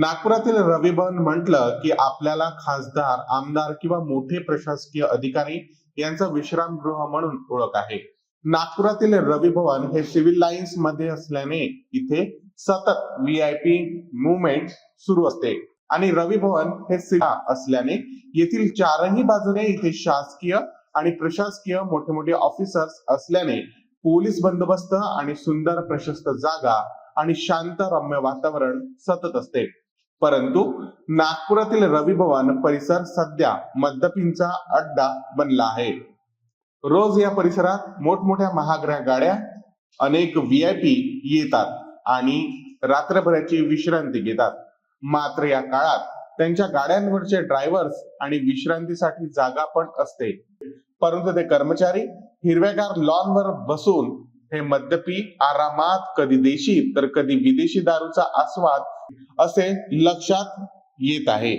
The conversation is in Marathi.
नागपुरातील रवी म्हटलं की आपल्याला खासदार आमदार किंवा मोठे प्रशासकीय अधिकारी यांचा विश्रामगृह म्हणून ओळख आहे. नागपुरातील रविभवन हे सिव्हिल लाईन्समध्ये असल्याने इथे सतत व्ही आय पी मुवमेंट सुरू असते. आणि रविभवन हे सिधा असल्याने येथील चारही बाजूने इथे शासकीय आणि प्रशासकीय मोठे मोठे ऑफिसर्स असल्याने पोलीस बंदोबस्त आणि सुंदर प्रशस्त जागा आणि शांत रम्य वातावरण सतत असते. परंतु नागपुरातील रविभवन परिसर सध्या मद्यपींचा अड्डा बनला आहे. रोज या परिसरात मोठमोठ्या महागड्या गाड्या अनेक व्ही आय पी येतात आणि रात्रभराची विश्रांती घेतात. मात्र या काळात त्यांच्या गाड्यांवरचे ड्रायव्हर्स आणि विश्रांतीसाठी जागा पण असते. परंतु ते कर्मचारी हिरव्यागार लॉनवर बसून हे मद्यपी आरामात कधी देशी तर कधी विदेशी दारूचा आस्वाद असे लक्षात येत आहे.